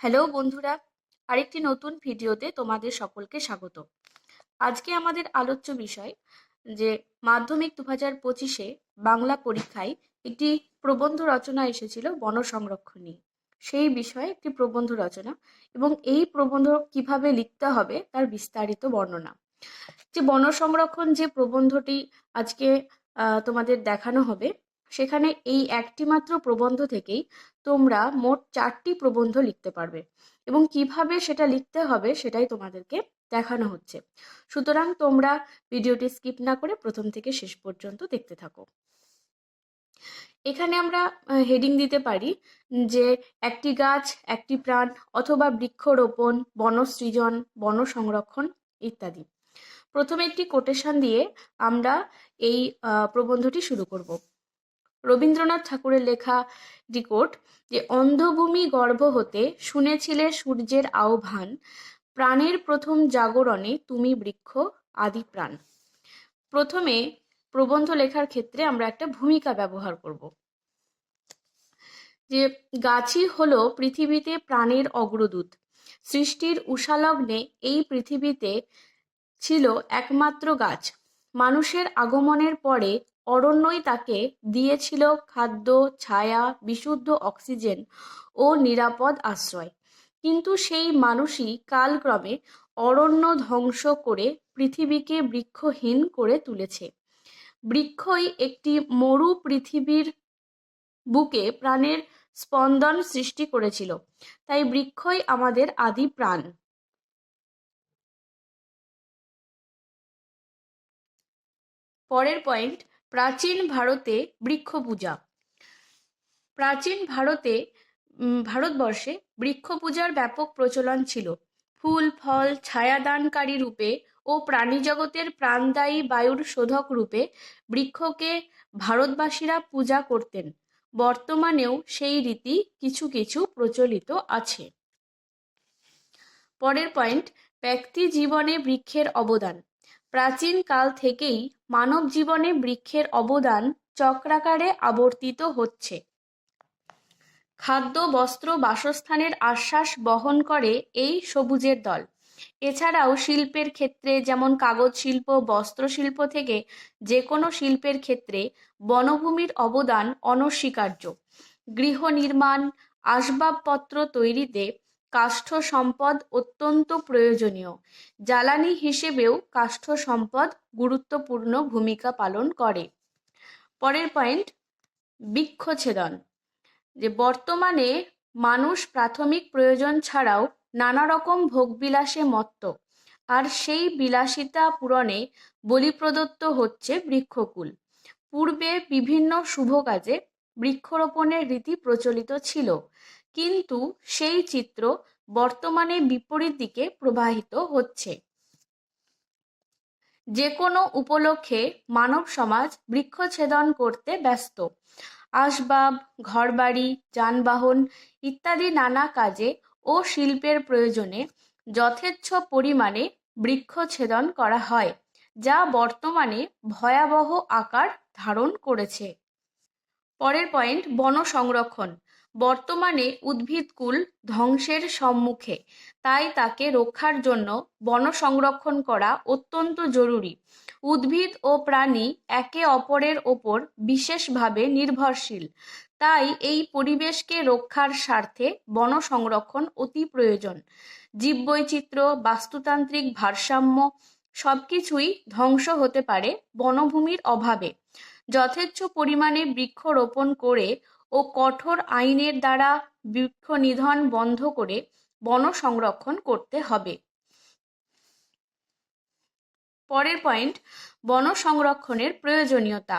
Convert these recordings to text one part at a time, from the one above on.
Hello বন্ধুরা, আরেকটি নতুন ভিডিওতে তোমাদের সকলকে স্বাগত। আজকে আমাদের আলোচ্য বিষয় যে মাধ্যমিক দু হাজার পঁচিশে বাংলা পরীক্ষায় একটি প্রবন্ধ রচনা এসেছিল বন সংরক্ষণ সেই বিষয়ে একটি প্রবন্ধ রচনা এবং এই প্রবন্ধ কীভাবে লিখতে হবে তার বিস্তারিত বর্ণনা। যে বন সংরক্ষণ যে প্রবন্ধটি আজকে তোমাদের দেখানো হবে সেখানে এই একটি মাত্র প্রবন্ধ থেকেই তোমরা মোট চারটি প্রবন্ধ লিখতে পারবে। এবং কীভাবে সেটা লিখতে হবে সেটাই তোমাদেরকে দেখানো হচ্ছে। সুতরাং তোমরা ভিডিওটি স্কিপ না করে প্রথম থেকে শেষ পর্যন্ত দেখতে থাকো। এখানে আমরা হেডিং দিতে পারি যে একটি গাছ, একটি প্রাণ অথবা বৃক্ষরোপণ, বনসৃজন বন সংরক্ষণ ইত্যাদি। প্রথমে একটি কোটেশন দিয়ে আমরা এই প্রবন্ধটি শুরু করব। রবীন্দ্রনাথ ঠাকুরের লেখা একটি কোট যে অন্ধভূমি গর্ভ হতে শুনেছিলে সূর্যের আহ্বান, প্রাণের প্রথম জাগরণে তুমি বৃক্ষ আদি প্রাণ। প্রথমে প্রবন্ধ লেখার ক্ষেত্রে আমরা একটা ভূমিকা ব্যবহার করব। যে গাছই হলো পৃথিবীতে প্রাণের অগ্রদূত। সৃষ্টির উষালগ্নে এই পৃথিবীতে ছিল একমাত্র গাছ। মানুষের আগমনের পরে অরণ্যই তাকে দিয়েছিল খাদ্য, ছায়া, বিশুদ্ধ অক্সিজেন ও নিরাপদ আশ্রয়। কিন্তু সেই মানুষই কালক্রমে অরণ্য ধ্বংস করে পৃথিবীকে বৃক্ষহীন করে তুলেছে। বৃক্ষই একটি মরু পৃথিবীর বুকে প্রাণের স্পন্দন সৃষ্টি করেছিল। তাই বৃক্ষই আমাদের আদি প্রাণ। পরের পয়েন্ট প্রাচীন ভারতে বৃক্ষ পূজা প্রাচীন ভারতে ভারতবর্ষে বৃক্ষ পূজার ব্যাপক প্রচলন ছিল। ফুল, ফল, ছায়াদানকারী রূপে ও প্রাণীজগতের প্রাণদায়ী বায়ুর শোধক রূপে বৃক্ষকে ভারতবাসীরা পূজা করতেন। বর্তমানেও সেই রীতি কিছু কিছু প্রচলিত আছে। পরের পয়েন্ট ব্যক্তি জীবনে বৃক্ষের অবদান। প্রাচীন কাল থেকেই মানব জীবনে বৃক্ষের অবদান চক্রাকারে আবর্তিত হচ্ছে। খাদ্য, বস্ত্র, বাসস্থানের আশ্বাস বহন করে এই সবুজের দল। এছাড়াও শিল্পের ক্ষেত্রে যেমন কাগজ শিল্প, বস্ত্র শিল্প থেকে যে কোনো শিল্পের ক্ষেত্রে বনভূমির অবদান অনস্বীকার্য। গৃহ নির্মাণ, আসবাবপত্র তৈরিতে কাষ্ঠ সম্পদ অত্যন্ত প্রয়োজনীয়। জ্বালানি হিসেবেও কাষ্ঠ সম্পদ গুরুত্বপূর্ণ ভূমিকা পালন করে। পরের পয়েন্ট বৃক্ষছেদন। যে বর্তমানে মানুষ প্রাথমিক প্রয়োজন ছাড়াও নানা রকম ভোগবিলাসে মত্ত। আর সেই বিলাসিতা পূরণে বলি প্রদত্ত হচ্ছে বৃক্ষকুল। পূর্বে বিভিন্ন শুভ কাজে বৃক্ষরোপণের রীতি প্রচলিত ছিল। কিন্তু সেই চিত্র বর্তমানে বিপরীত দিকে প্রবাহিত হচ্ছে। যে কোনো উপলক্ষে মানব সমাজ বৃক্ষছেদন করতে ব্যস্ত। আসবাব, ঘরবাড়ি, যানবাহন ইত্যাদি নানা কাজে ও শিল্পের প্রয়োজনে যথেচ্ছ পরিমাণে বৃক্ষছেদন করা হয়, যা বর্তমানে ভয়াবহ আকার ধারণ করেছে। পরের পয়েন্ট বন সংরক্ষণ বর্তমানে উদ্ভিদকুল ধ্বংসের সম্মুখে। তাই তাকে রক্ষার জন্য বন সংরক্ষণ করা অত্যন্ত জরুরি। উদ্ভিদ ও প্রাণী একে অপরের ওপর বিশেষভাবে নির্ভরশীল। তাই এই পরিবেশকে রক্ষার স্বার্থে বন সংরক্ষণ অতি প্রয়োজন। জীববৈচিত্র্য, বাস্তুতান্ত্রিক ভারসাম্য সবকিছুই ধ্বংস হতে পারে বনভূমির অভাবে। যথেচ্ছ পরিমাণে বৃক্ষ রোপণ করে ও কঠোর আইনের দ্বারা বৃক্ষ নিধন বন্ধ করে বন সংরক্ষণ করতে হবে। পরের পয়েন্ট বন সংরক্ষণের প্রয়োজনীয়তা।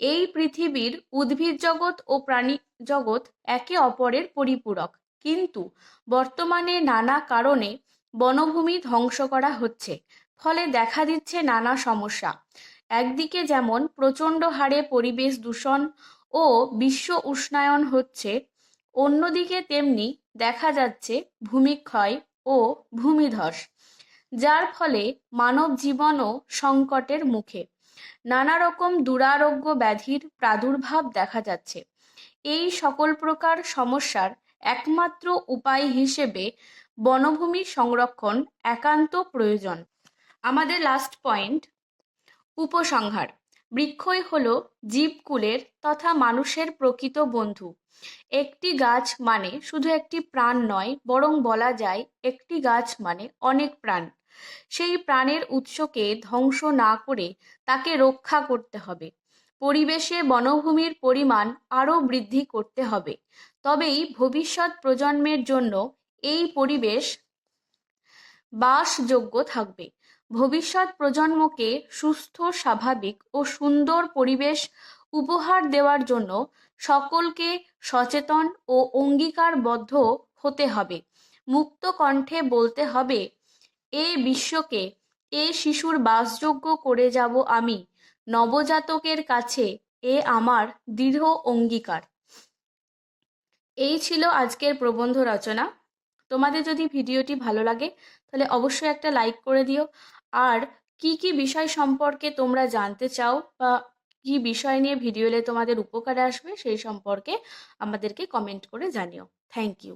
এই পৃথিবীর উদ্ভিদ জগৎ ও প্রাণী জগৎ একে অপরের পরিপূরক। কিন্তু বর্তমানে নানা কারণে বনভূমি ধ্বংস করা হচ্ছে। ফলে দেখা দিচ্ছে নানা সমস্যা। একদিকে যেমন প্রচণ্ড হারে পরিবেশ দূষণ ও বিশ্ব উষ্ণায়ন হচ্ছে, অন্যদিকে তেমনি দেখা যাচ্ছে ভূমিক্ষয় ও ভূমিধস, যার ফলে মানব জীবনও সংকটের মুখে। নানা রকম দুরারোগ্য ব্যাধির প্রাদুর্ভাব দেখা যাচ্ছে। এই সকল প্রকার সমস্যার একমাত্র উপায় হিসেবে বনভূমি সংরক্ষণ একান্ত প্রয়োজন। আমাদের লাস্ট পয়েন্ট উপসংহার। বৃক্ষই হল জীবকুলের তথা মানুষের প্রকৃত বন্ধু। একটি গাছ মানে শুধু একটি প্রাণ নয়, বরং বলা যায় একটি গাছ মানে অনেক প্রাণ। সেই প্রাণের উৎসকে ধ্বংস না করে তাকে রক্ষা করতে হবে। পরিবেশে বনভূমির পরিমাণ আরও বৃদ্ধি করতে হবে। তবেই ভবিষ্যৎ প্রজন্মের জন্য এই পরিবেশ বাসযোগ্য থাকবে। ভবিষ্যৎ প্রজন্মকে সুস্থ, স্বাভাবিক ও সুন্দর পরিবেশ উপহার দেওয়ার জন্য সকলকে সচেতন ও অঙ্গীকারবদ্ধ হতে হবে। মুক্ত কণ্ঠে বলতে হবে, এ বিশ্বকে, এ শিশুর বাসযোগ্য করে যাব আমি। নবজাতকের কাছে এ আমার দৃঢ় অঙ্গীকার। এই ছিল আজকের প্রবন্ধ রচনা। তোমাদের যদি ভিডিওটি ভালো লাগে, তাহলে অবশ্যই একটা লাইক করে দিও। আর কি কি বিষয় সম্পর্কে তোমরা জানতে চাও বা কি বিষয় নিয়ে ভিডিও এলে তোমাদের উপকারে আসবে, সেই সম্পর্কে আমাদেরকে কমেন্ট করে জানিও। Thank you